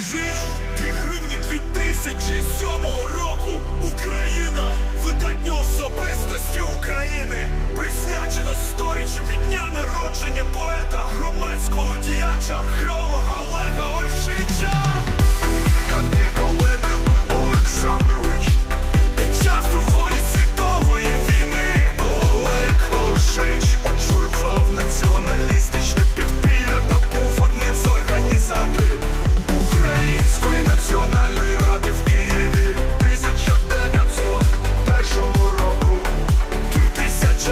дві гривні 2007 року Україна, видання особистості України. Присвячена сторіччю від дня народження поета, громадського діяча,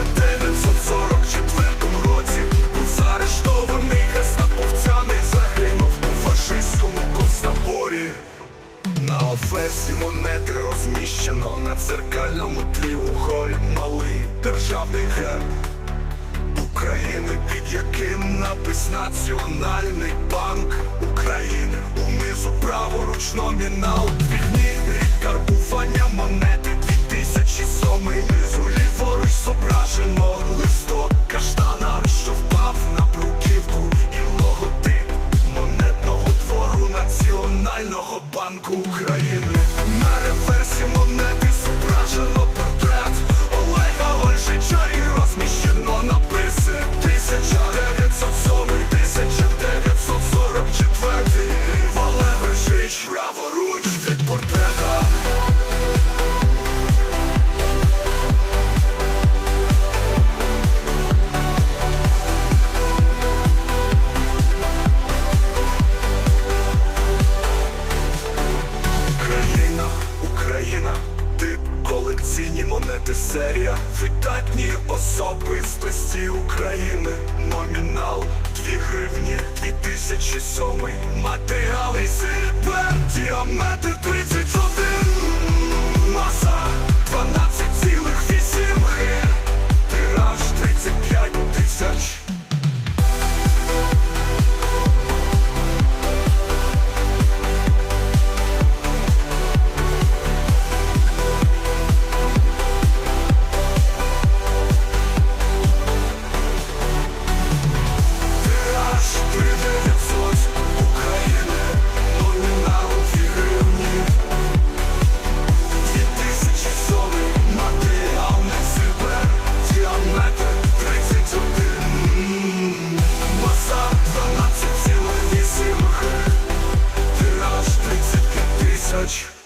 1944 році був заарештований гестаповцями загинув у фашистському концтаборі на офесі монети розміщено на дзеркальному тлі угорі малий державний герб України, під яким напис Національний банк України. Унизу праворуч номінал Національного банку України. На реверсі монети Україна, ти колекційні монети, серія, видатні особистості України, номінал, дві гривні, дві тисячі сьомий, матеріали, сильвер, діаметр тридцять. Church.